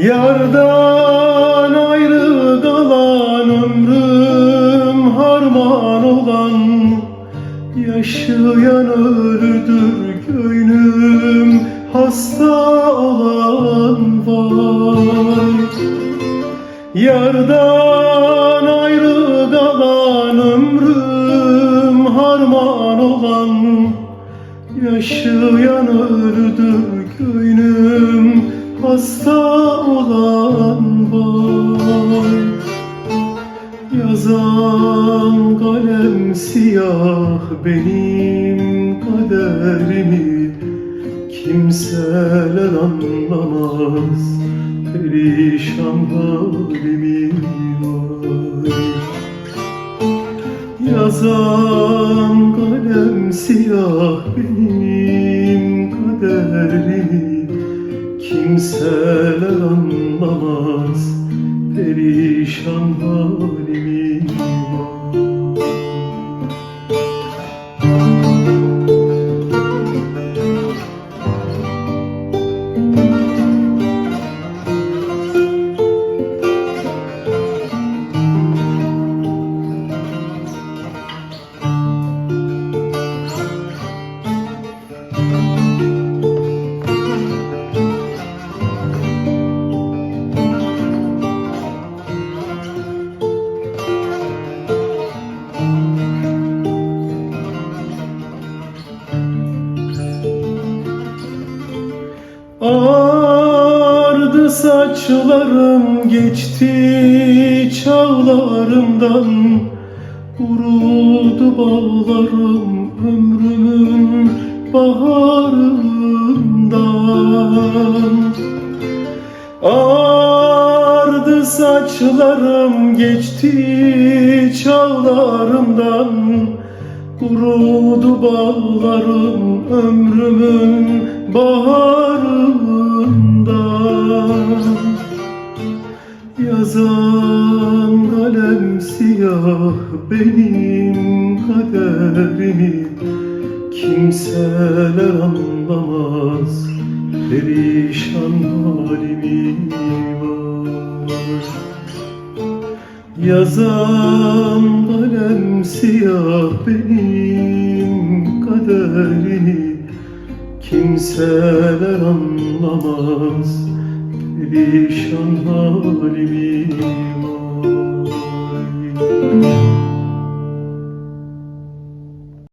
Yardan ayrı kalan ömrüm harman olan Yaşayan ölüdür gönlüm hasta olan var. Yardan ayrı kalan ömrüm harman olan Yaşayan öldür gönlüm hasta olan var Yazan kalem siyah benim kaderimi Kimseler anlamaz. Perişan halimi Yazan kalem siyah benim Kimseler anlamaz perişan halimi Ağardı saçlarım geçti çağlarımdan. Kurudu bağlarım ömrümün baharından. Ağardı saçlarım geçti çağlarımdan Kurudu bağlarım ömrümün baharından Yazan kalem siyah benim kaderimi. Kimseler anlamaz perişan halimi var Yazan kalem siyah benim kaderimi Kimseler anlamaz perişan halimi